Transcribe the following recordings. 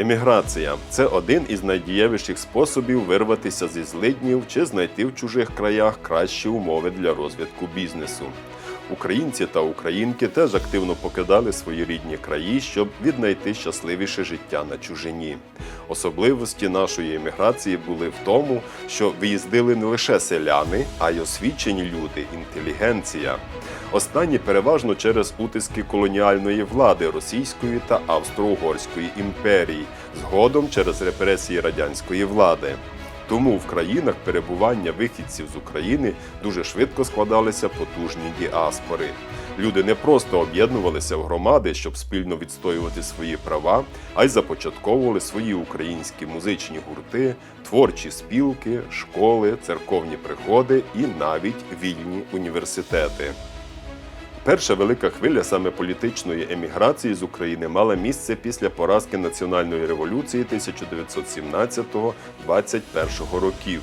Еміграція це один із найдієвіших способів вирватися зі злиднів чи знайти в чужих краях кращі умови для розвитку бізнесу. Українці та українки теж активно покидали свої рідні краї, щоб віднайти щасливіше життя на чужині. Особливості нашої еміграції були в тому, що виїздили не лише селяни, а й освічені люди, інтелігенція. Останні переважно через утиски колоніальної влади Російської та Австро-Угорської імперій, згодом через репресії радянської влади. Тому в країнах перебування вихідців з України дуже швидко складалися потужні діаспори. Люди не просто об'єднувалися в громади, щоб спільно відстоювати свої права, а й започатковували свої українські музичні гурти, творчі спілки, школи, церковні приходи і навіть вільні університети. Перша велика хвиля саме політичної еміграції з України мала місце після поразки національної революції 1917-21 років.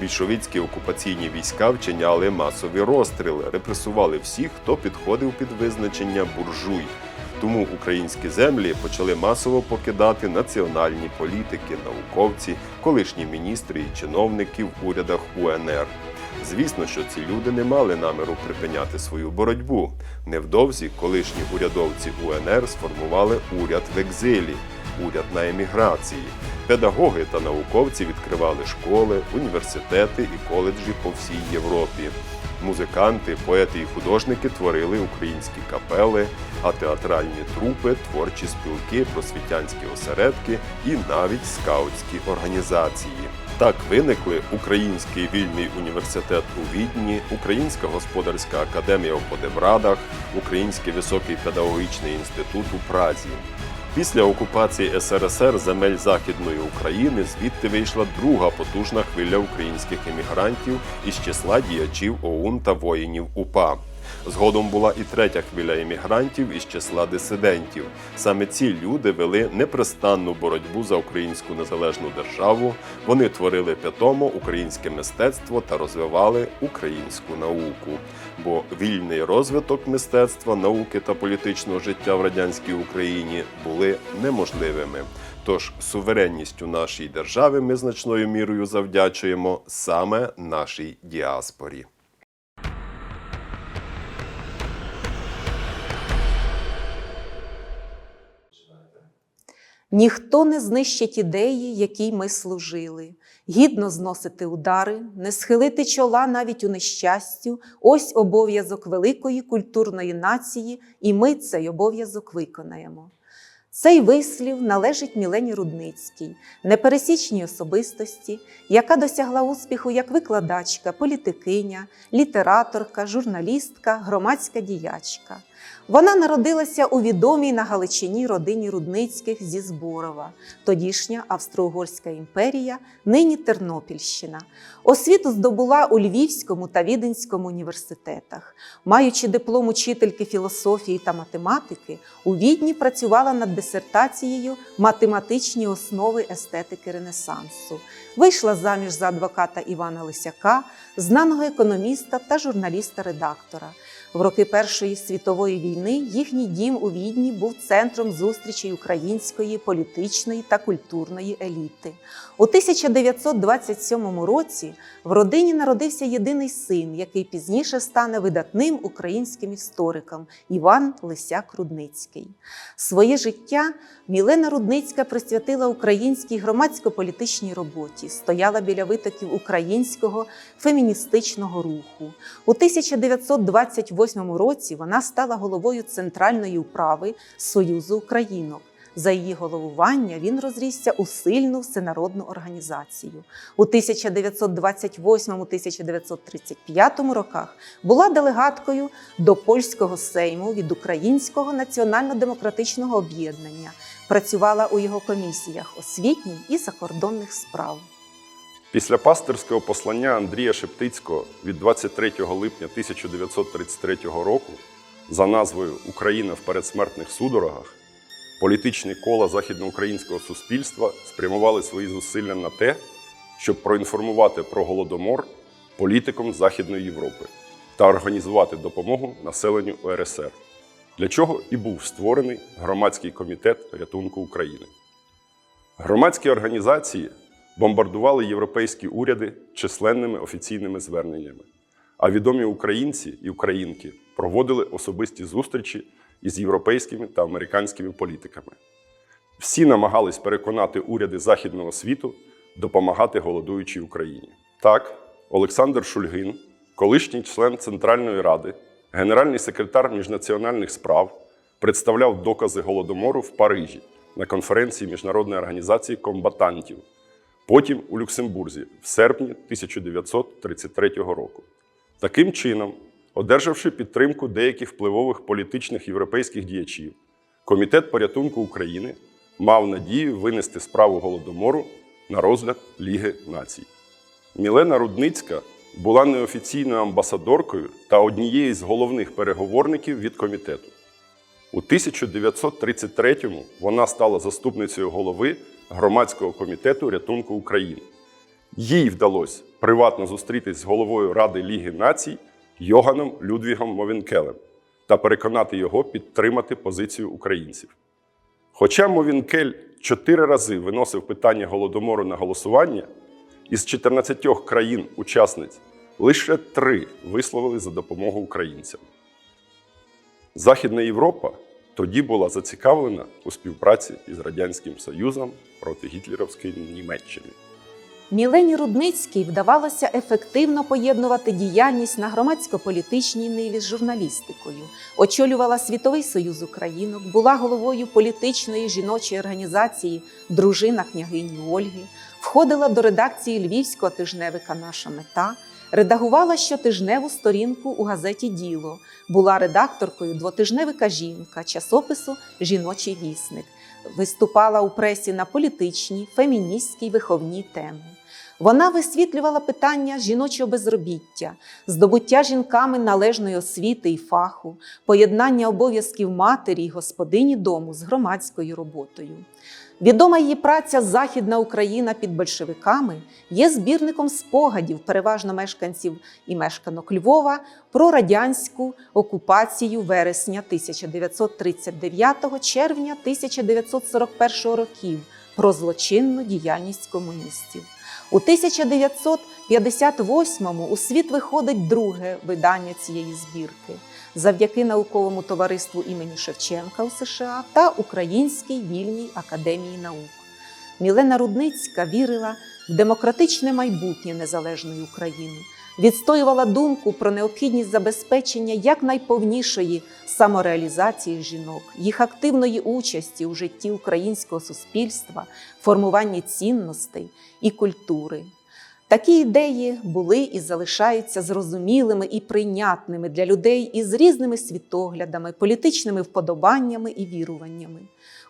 Більшовицькі окупаційні війська вчиняли масові розстріли, репресували всіх, хто підходив під визначення буржуй. Тому українські землі почали масово покидати національні політики, науковці, колишні міністри і чиновники в урядах УНР. Звісно, що ці люди не мали наміру припиняти свою боротьбу. Невдовзі колишні урядовці УНР сформували уряд в екзилі, уряд на еміграції. Педагоги та науковці відкривали школи, університети і коледжі по всій Європі. Музиканти, поети і художники творили українські капели, а театральні трупи, творчі спілки, просвітянські осередки і навіть скаутські організації. Так виникли Український вільний університет у Відні, Українська господарська академія у Подебрадах, Український високий педагогічний інститут у Празі. Після окупації СРСР земель Західної України звідти вийшла друга потужна хвиля українських емігрантів із числа діячів ОУН та воїнів УПА. Згодом була і третя хвиля емігрантів із числа дисидентів. Саме ці люди вели непрестанну боротьбу за українську незалежну державу. Вони творили питомо українське мистецтво та розвивали українську науку. Бо вільний розвиток мистецтва, науки та політичного життя в радянській Україні були неможливими. Тож суверенністю нашій держави ми значною мірою завдячуємо саме нашій діаспорі. Ніхто не знищить ідеї, якій ми служили. Гідно зносити удари, не схилити чола навіть у нещастю. Ось обов'язок великої культурної нації, і ми цей обов'язок виконаємо. Цей вислів належить Мілені Рудницькій, непересічній особистості, яка досягла успіху як викладачка, політикиня, літераторка, журналістка, громадська діячка. Вона народилася у відомій на Галичині родині Рудницьких зі Зборова, тодішня Австро-Угорська імперія, нині Тернопільщина. Освіту здобула у Львівському та Віденському університетах. Маючи диплом учительки філософії та математики, у Відні працювала над дисертацією Математичні основи естетики Ренесансу. Вийшла заміж за адвоката Івана Лисяка, знаного економіста та журналіста-редактора. В роки Першої світової війни їхній дім у Відні був центром зустрічей української політичної та культурної еліти. У 1927 році в родині народився єдиний син, який пізніше стане видатним українським істориком Іван Лисяк Рудницький. Своє життя Мілена Рудницька присвятила українській громадсько-політичній роботі, стояла біля витоків українського феміністичного руху. У 1928 році вона стала головою центральної управи Союзу Українок. За її головування він розрісся у сильну всенародну організацію. У 1928-1935 роках була делегаткою до польського сейму від Українського національно-демократичного об'єднання. Працювала у його комісіях освітній і закордонних справ. Після пастирського послання Андрія Шептицького від 23 липня 1933 року за назвою Україна в передсмертних судорогах політичні кола західноукраїнського суспільства спрямували свої зусилля на те, щоб проінформувати про голодомор політикам Західної Європи та організувати допомогу населенню УРСР, для чого і був створений громадський комітет рятунку України. Громадські організації бомбардували європейські уряди численними офіційними зверненнями, а відомі українці і українки проводили особисті зустрічі із європейськими та американськими політиками. Всі намагались переконати уряди Західного світу допомагати голодуючій Україні. Так, Олександр Шульгин, колишній член Центральної Ради, генеральний секретар міжнаціональних справ, представляв докази голодомору в Парижі на конференції Міжнародної організації комбатантів, потім у Люксембурзі в серпні 1933 року. Таким чином, одержавши підтримку деяких впливових політичних європейських діячів, Комітет порятунку України мав надію винести справу голодомору на розгляд Ліги націй. Мілена Рудницька була неофіційною амбасадоркою та однією з головних переговорників від комітету. У 1933-му вона стала заступницею голови громадського комітету рятунку України. Їй вдалося приватно зустрітись з головою Ради Ліги націй Йоганом Людвігом Мовінкелем та переконати його підтримати позицію українців. Хоча Мовінкель чотири рази виносив питання голодомору на голосування, із 14 країн-учасниць лише три висловили за допомогу українцям. Західна Європа тоді була зацікавлена у співпраці із Радянським Союзом проти гітлерівської Німеччини. Мілені Рудницькій вдавалося ефективно поєднувати діяльність на громадсько-політичній ниві з журналістикою, очолювала Світовий союз українок, була головою політичної жіночої організації Дружина княгині Ольги, входила до редакції львівського тижневика Наша мета, редагувала щотижневу сторінку у газеті Діло, була редакторкою двотижневика Жінка, часопису Жіночий вісник. Виступала у пресі на політичні, феміністські виховні теми. Вона висвітлювала питання жіночого безробіття, здобуття жінками належної освіти і фаху, поєднання обов'язків матері й господині дому з громадською роботою. Відома її праця Західна Україна під большевиками є збірником спогадів, переважно мешканців і мешканок Львова, про радянську окупацію вересня 1939 червня 1941 років, про злочинну діяльність комуністів. У 1958-му у світ виходить друге видання цієї збірки завдяки науковому товариству імені Шевченка у США та Українській вільній академії наук. Мілена Рудницька вірила в демократичне майбутнє незалежної України, відстоювала думку про необхідність забезпечення якнайповнішої самореалізації жінок, їх активної участі у житті українського суспільства, формуванні цінностей і культури. Такі ідеї були і залишаються зрозумілими і прийнятними для людей із різними світоглядами, політичними вподобаннями і віруваннями.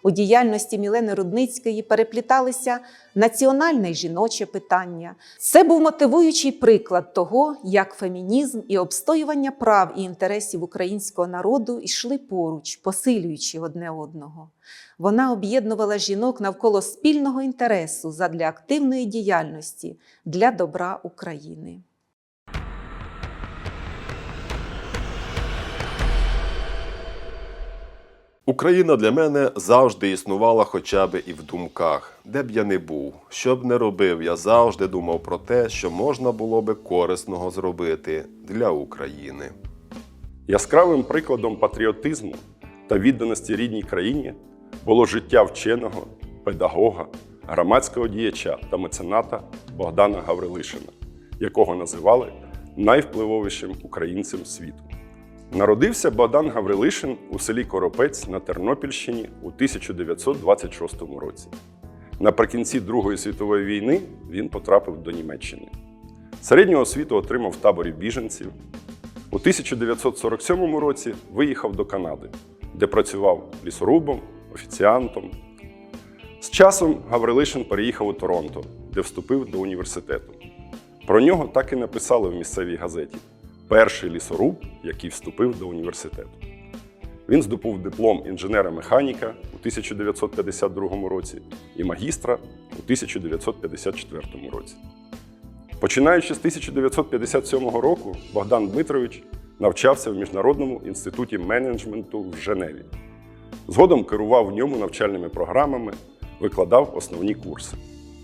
У діяльності Мілени Рудницької перепліталися національне й жіноче питання. Це був мотивуючий приклад того, як фемінізм і обстоювання прав і інтересів українського народу йшли поруч, посилюючи одне одного. Вона об'єднувала жінок навколо спільного інтересу задля активної діяльності для добра України. Україна для мене завжди існувала хоча б і в думках, де б я не був, що б не робив, я завжди думав про те, що можна було би корисного зробити для України. Яскравим прикладом патріотизму та відданості рідній країні було життя вченого, педагога, громадського діяча та мецената Богдана Гаврилишина, якого називали найвпливовішим українцем світу. Народився Богдан Гаврилишин у селі Коропець на Тернопільщині у 1926 році. Наприкінці Другої світової війни він потрапив до Німеччини. Середню освіту отримав в таборі біженців. У 1947 році виїхав до Канади, де працював лісорубом, офіціантом. З часом Гаврилишин переїхав у Торонто, де вступив до університету. Про нього так і написали в місцевій газеті перший лісоруб, який вступив до університету. Він здобув диплом інженера-механіка у 1952 році і магістра у 1954 році. Починаючи з 1957 року, Богдан Дмитрович навчався в Міжнародному інституті менеджменту в Женеві. Згодом керував в ньому навчальними програмами, викладав основні курси.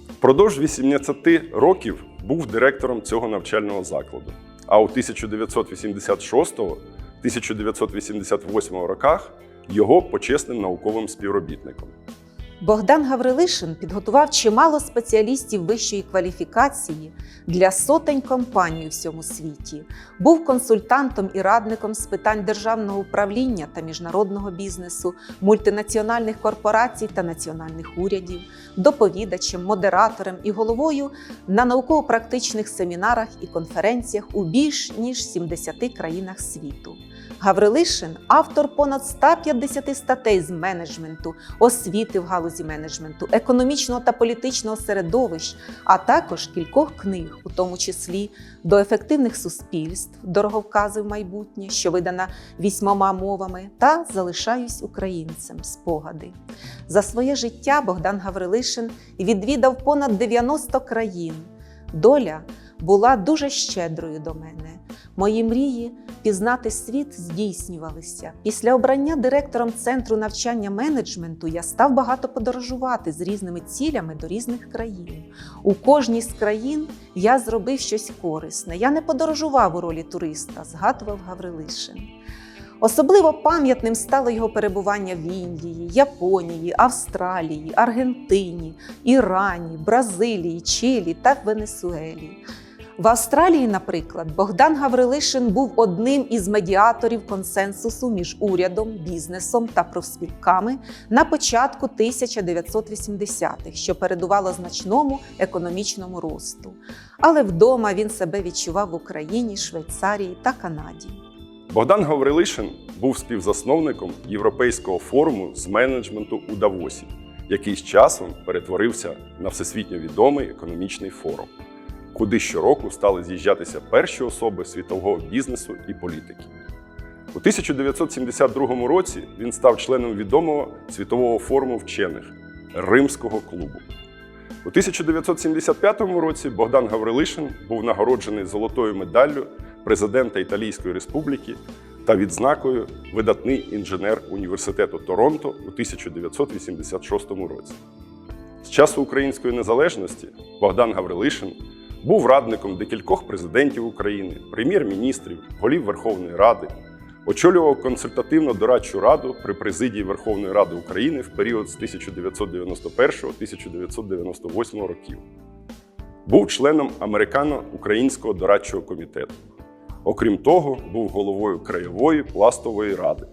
Впродовж 18 років був директором цього навчального закладу. А у 1986-1988 роках його почесним науковим співробітником. Богдан Гаврилишин підготував чимало спеціалістів вищої кваліфікації для сотень компаній у всьому світі. Був консультантом і радником з питань державного управління та міжнародного бізнесу, мультинаціональних корпорацій та національних урядів, доповідачем, модератором і головою на науково-практичних семінарах і конференціях у більш ніж 70 країнах світу. Гаврилишин автор понад 150 статей з менеджменту, освіти в галузі менеджменту, економічного та політичного середовищ, а також кількох книг, у тому числі до ефективних суспільств, дороговкази в майбутнє, що видана вісьмома мовами, та залишаюсь українцем спогади. За своє життя Богдан Гаврилишин відвідав понад 90 країн. Доля була дуже щедрою до мене. Мої мрії пізнати світ здійснювалися. Після обрання директором центру навчання менеджменту я став багато подорожувати з різними цілями до різних країн. У кожній з країн я зробив щось корисне. Я не подорожував у ролі туриста, згадував Гаврилишин. Особливо пам'ятним стало його перебування в Індії, Японії, Австралії, Аргентині, Ірані, Бразилії, Чилі та Венесуелі. В Австралії, наприклад, Богдан Гаврилишин був одним із медіаторів консенсусу між урядом, бізнесом та профспілками на початку 1980-х, що передувало значному економічному росту. Але вдома він себе відчував в Україні, Швейцарії та Канаді. Богдан Гаврилишин був співзасновником Європейського форуму з менеджменту у Давосі, який з часом перетворився на всесвітньо відомий економічний форум, куди щороку стали з'їжджатися перші особи світового бізнесу і політики. У 1972 році він став членом відомого світового форуму вчених Римського клубу. У 1975 році Богдан Гаврилишин був нагороджений золотою медаллю президента Італійської Республіки та відзнакою видатний інженер університету Торонто у 1986 році. З часу української незалежності Богдан Гаврилишин був радником декількох президентів України, прем'єр-міністрів, голів Верховної Ради, очолював консультативно-дорадчу раду при президії Верховної Ради України в період з 1991-1998 років. Був членом Американо-Українського дорадчого комітету. Окрім того, був головою Краєвої пластової ради,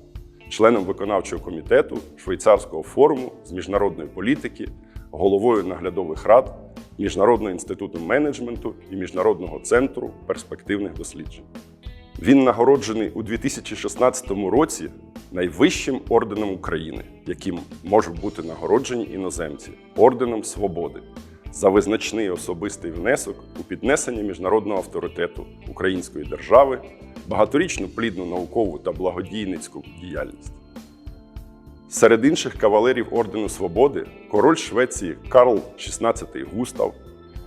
членом виконавчого комітету Швейцарського форуму з міжнародної політики, головою наглядових рад Міжнародного інституту менеджменту і Міжнародного центру перспективних досліджень. Він нагороджений у 2016 році найвищим орденом України, яким можуть бути нагороджені іноземці орденом свободи за визначний особистий внесок у піднесення міжнародного авторитету української держави, багаторічну плідну наукову та благодійницьку діяльність. Серед інших кавалерів Ордену Свободи король Швеції Карл XVI Густав,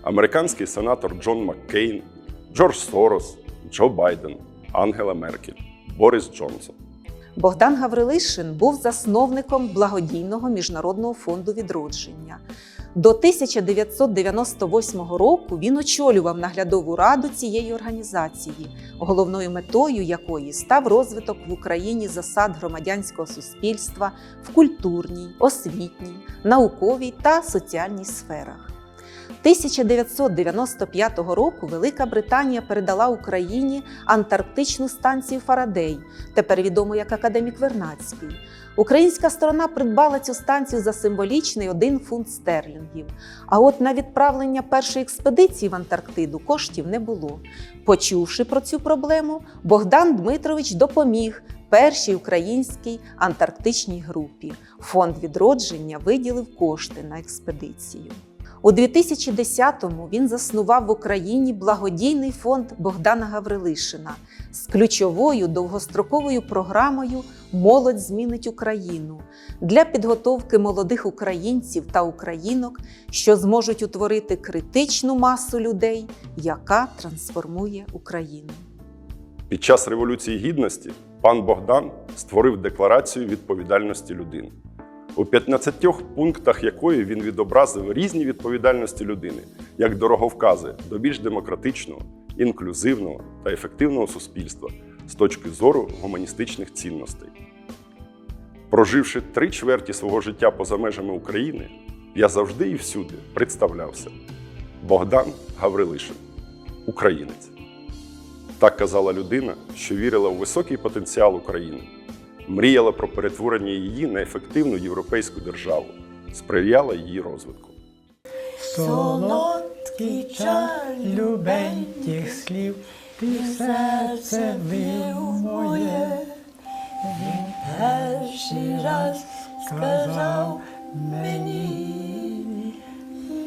американський сенатор Джон Маккейн, Джордж Сорос, Джо Байден, Ангела Меркель, Борис Джонсон. Богдан Гаврилишин був засновником благодійного міжнародного фонду відродження. До 1998 року він очолював наглядову раду цієї організації, головною метою якої став розвиток в Україні засад громадянського суспільства в культурній, освітній, науковій та соціальній сферах. 1995 року Велика Британія передала Україні антарктичну станцію Фарадей, тепер відому як Академік Вернадський. Українська сторона придбала цю станцію за символічний 1 фунт стерлінгів. А от на відправлення першої експедиції в Антарктиду коштів не було. Почувши про цю проблему, Богдан Дмитрович допоміг першій українській антарктичній групі. Фонд відродження виділив кошти на експедицію. У 2010-му він заснував в Україні благодійний фонд Богдана Гаврилишина з ключовою довгостроковою програмою Молодь змінить Україну для підготовки молодих українців та українок, що зможуть утворити критичну масу людей, яка трансформує Україну. Під час Революції Гідності пан Богдан створив декларацію відповідальності людини. У 15 пунктах якої він відобразив різні відповідальності людини як дороговкази до більш демократичного, інклюзивного та ефективного суспільства з точки зору гуманістичних цінностей. Проживши три чверті свого життя поза межами України, я завжди і всюди представлявся Богдан Гаврилишин, українець. Так казала людина, що вірила у високий потенціал України, мріяла про перетворення її на ефективну європейську державу, сприяла її розвитку. Солодкий чай, любеньких слів, ти серце вів моє, він перший раз сказав мені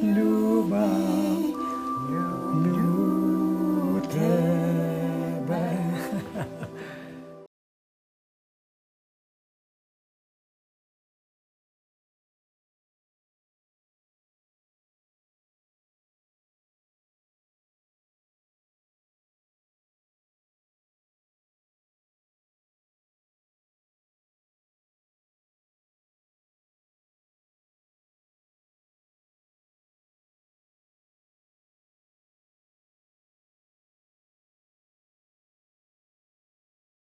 люба.